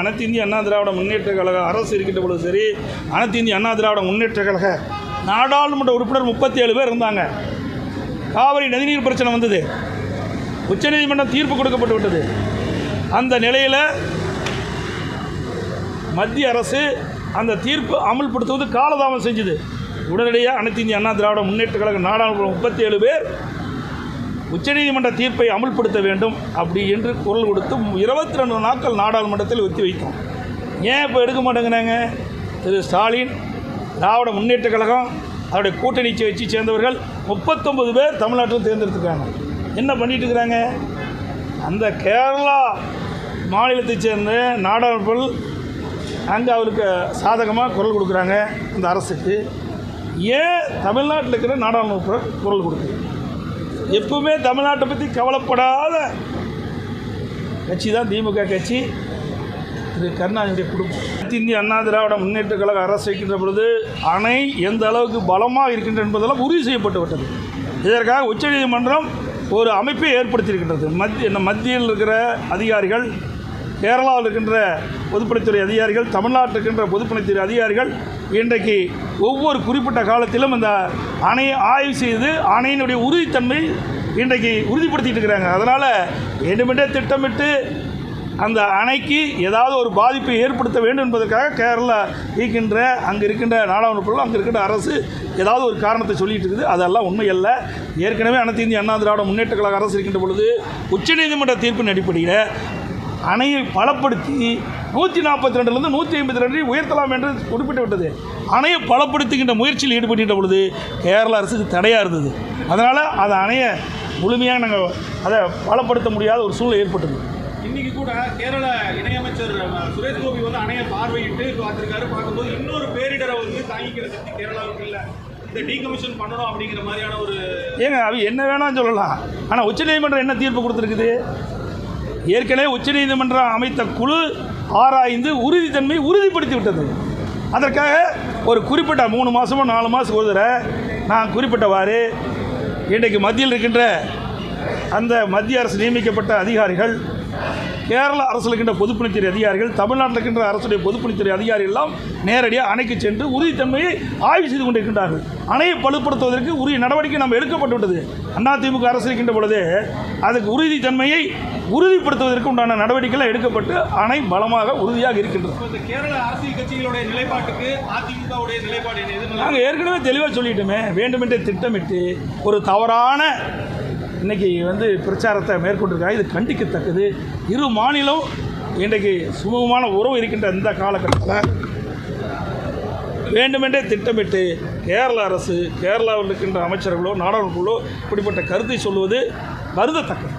அனைத்து இந்திய அண்ணா திராவிட முன்னேற்ற கழக அரசு இருக்கின்ற பொழுது சரி அனைத்து இந்திய அண்ணா திராவிட முன்னேற்ற கழக நாடாளுமன்ற உறுப்பினர் முப்பத்தி ஏழு பேர் இருந்தாங்க. காவிரி நதிநீர் பிரச்சனை வந்தது. உச்சநீதிமன்றம் தீர்ப்பு கொடுக்கப்பட்டு விட்டது. அந்த நிலையில் மத்திய அரசு அந்த தீர்ப்பு அமல்படுத்துவது காலதாமம் செஞ்சது. உடனடியாக அனைத்து இந்திய அண்ணா திராவிட முன்னேற்ற கழக நாடாளுமன்ற முப்பத்தி ஏழு பேர் உச்சநீதிமன்ற தீர்ப்பை அமல்படுத்த வேண்டும் அப்படி என்று குரல் கொடுத்து இருபத்தி ரெண்டு நாட்கள் நாடாளுமன்றத்தில் ஒத்தி வைத்தோம். ஏன் இப்போ எடுக்க மாட்டேங்கிறாங்க? திரு ஸ்டாலின் திராவிட முன்னேற்ற கழகம் அதோடைய கூட்டணி வச்சு சேர்ந்தவர்கள் முப்பத்தொம்பது பேர் தமிழ்நாட்டில் தேர்ந்தெடுத்துருக்காங்க. என்ன பண்ணிட்டு இருக்கிறாங்க? அந்த கேரளா மாநிலத்தை சேர்ந்த நாடாளுமன்ற அங்கே அவருக்கு சாதகமாக குரல் கொடுக்குறாங்க அந்த அரசுக்கு. ஏன் தமிழ்நாட்டில் இருக்கிற நாடாளுமன்ற குரல் கொடுக்குது? எப்பவுமே தமிழ்நாட்டை பற்றி கவலைப்படாத கட்சி தான் திமுக கட்சி. திரு கருணாநிதியுடைய குடும்பம். அனைத்து இந்திய அண்ணா திராவிட முன்னேற்ற கழக அரசு வைக்கின்ற பொழுது அணை எந்த அளவுக்கு பலமாக இருக்கின்றது என்பதெல்லாம் உறுதி செய்யப்பட்டு விட்டது. இதற்காக உச்சநீதிமன்றம் ஒரு அமைப்பை ஏற்படுத்தியிருக்கின்றது. மத்திய என்ன மத்தியில் இருக்கிற அதிகாரிகள் கேரளாவில் இருக்கின்ற பொதுப்பணித்துறை அதிகாரிகள் தமிழ்நாட்டில் இருக்கின்ற பொதுப்பணித்துறை அதிகாரிகள் இன்றைக்கு ஒவ்வொரு குறிப்பிட்ட காலத்திலும் அந்த அணையை ஆய்வு செய்து அணையினுடைய உறுதித்தன்மை இன்றைக்கு உறுதிப்படுத்திட்டு இருக்கிறாங்க. அதனால் வேண்டுமென்றே திட்டமிட்டு அந்த அணைக்கு ஏதாவது ஒரு பாதிப்பை ஏற்படுத்த வேண்டும் என்பதற்காக கேரளா இருக்கின்ற அங்கே இருக்கின்ற நாடாளுமன்ற அங்கே இருக்கின்ற அரசு ஏதாவது ஒரு காரணத்தை சொல்லிட்டு இருக்குது. அதெல்லாம் உண்மையல்ல ஏற்கனவே அனைத்து இந்திய அண்ணா திராவிட முன்னேற்ற கழக அரசு இருக்கின்ற பொழுது உச்சநீதிமன்ற தீர்ப்பின் அடிப்படையில் அணையை பலப்படுத்தி நூற்றி நாற்பத்தி ரெண்டுலேருந்து நூற்றி ஐம்பத்தி ரெண்டு உயர்த்தலாம் என்று குறிப்பிட்டு விட்டது அணையை பலப்படுத்துகின்ற முயற்சியில் ஈடுபடுகின்ற பொழுது கேரள அரசுக்கு தடையாக இருந்தது. அதனால் அந்த அணையை முழுமையாக நாங்கள் அதை பலப்படுத்த முடியாத ஒரு சூழ்நிலை ஏற்பட்டது. இன்னைக்கு கூட கேரள இணையமைச்சர் சுரேஷ் கோபி வந்து அணையை பார்வையிட்டு பார்த்திருக்காரு. பார்க்கும்போது இன்னொரு பேரிடரை வந்து தாங்கிக்கிற சக்தி கேரளாவுக்கு இல்லை. இந்த டீகமிஷன் பண்ணணும் அப்படிங்கிற மாதிரியான ஒரு ஏங்க அவ என்ன வேணாலும் சொல்லலாம். ஆனால் உச்சநீதிமன்றம் என்ன தீர்ப்பு கொடுத்துருக்குது? ஏற்கனவே உச்சநீதிமன்றம் அமைத்த குழு ஆராய்ந்து உறுதித்தன்மை உறுதிப்படுத்தி விட்டது. அதற்காக ஒரு குறிப்பிட்ட மூணு மாதமோ நாலு மாதம் ஒரு தடவை நான் குறிப்பிட்டவாறு இன்றைக்கு மத்தியில் இருக்கின்ற அந்த மத்திய அரசு நியமிக்கப்பட்ட அதிகாரிகள் கேரள அரசில் இருக்கின்ற பொதுப்பணித்துறை அதிகாரிகள் தமிழ்நாட்டில் இருக்கின்ற அரசுடைய பொதுப்பணித்துறை அதிகாரிகள் எல்லாம் நேரடியாக அணைக்கு சென்று உறுதித்தன்மையை ஆய்வு செய்து கொண்டிருக்கின்றார்கள். அணையை பலுப்படுத்துவதற்கு உரிய நடவடிக்கை நம்ம எடுக்கப்பட்டு விட்டது. அதிமுக அரசு இருக்கின்ற பொழுது அதுக்கு உறுதித்தன்மையை உறுதிப்படுத்துவதற்கு உண்டான நடவடிக்கைகள் எடுக்கப்பட்டு அணை பலமாக உறுதியாக இருக்கின்றது. கேரள அரசியல் கட்சிகளுடைய நிலைப்பாட்டுக்கு அதிமுகவுடைய நிலைப்பாடு நாங்கள் ஏற்கனவே தெளிவாக சொல்லிட்டோமே வேண்டுமென்றே திட்டமிட்டு ஒரு தவறான இன்னைக்கு வந்து பிரச்சாரத்தை மேற்கொண்டிருக்காங்க இது கண்டிக்கத்தக்கது. இரு மாநிலம் இன்றைக்கு சுமூகமான உறவு இருக்கின்ற இந்த காலகட்டத்தில் வேண்டுமென்றே திட்டமிட்டு கேரள அரசு கேரளாவில் இருக்கின்ற அமைச்சர்களோ நாடாளுமன்றங்களோ இப்படிப்பட்ட கருத்தை சொல்வது வருந்தத்தக்கது